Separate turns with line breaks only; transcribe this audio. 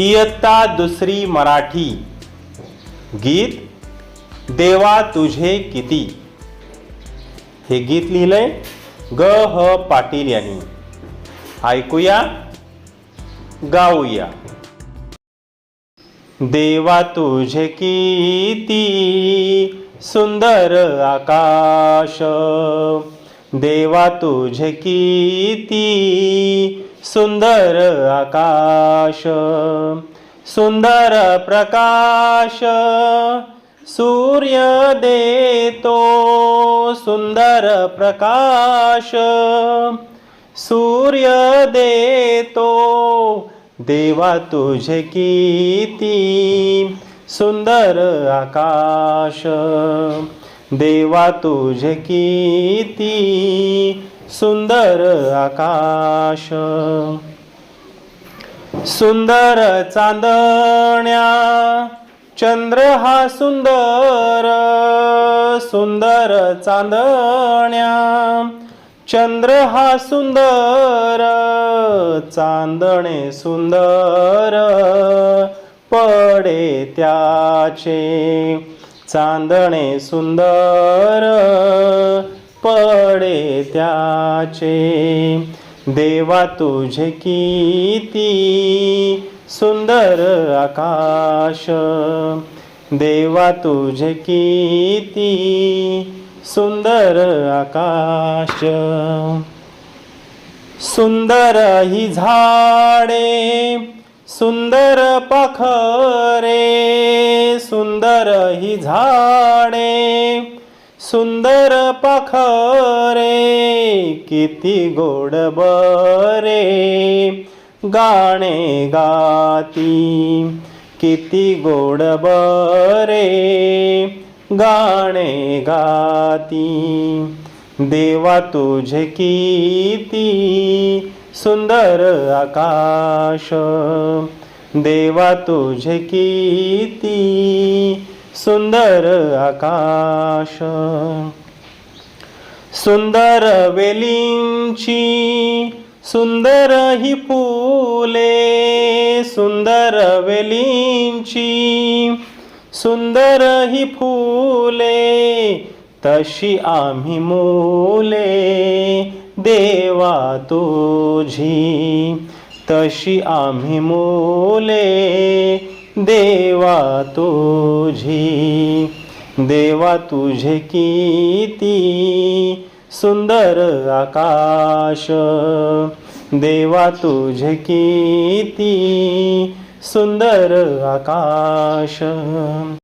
इयत्ता दुसरी मराठी. गीत देवा तुझे किती. हे गीत लिहिलंय ग ह पाटील यांनी. ऐकूया गाऊया. देवा तुझे किती सुंदर आकाश. देवा तुझे किती सुंदर आकाश सुंदर प्रकाश सूर्य देतो सुंदर प्रकाश सूर्य देतो देवा तुझे किती सुंदर आकाश. देवा तुझे किती सुंदर आकाश. सुंदर चांदण्या चंद्र हा सुंदर सुंदर चांदण्या चंद्र हा सुंदर चांदणे सुंदर पडे त्याचे. चांदणे सुंदर पडे त्याचे. देवा तुझे किती सुंदर आकाश. देवा तुझे किती सुंदर आकाश. सुंदर ही झाडे सुंदर पाखरे. सुंदर ही झाडे सुंदर पाखरे किती गोड बरे. गाणे गाती किती गोड बरे. गाणे गाती देवा तुझे किती सुंदर आकाश. देवा तुझे किती सुंदर आकाश. सुंदर वेलींची सुंदर ही फुले. सुंदर वेलींची सुंदर ही फुले. तशी आम्ही मुले देवा तुझी. तशी आम्ही मोले देवा तुझी. देवा तुझे किती सुंदर आकाश. देवा तुझे किती सुंदर आकाश.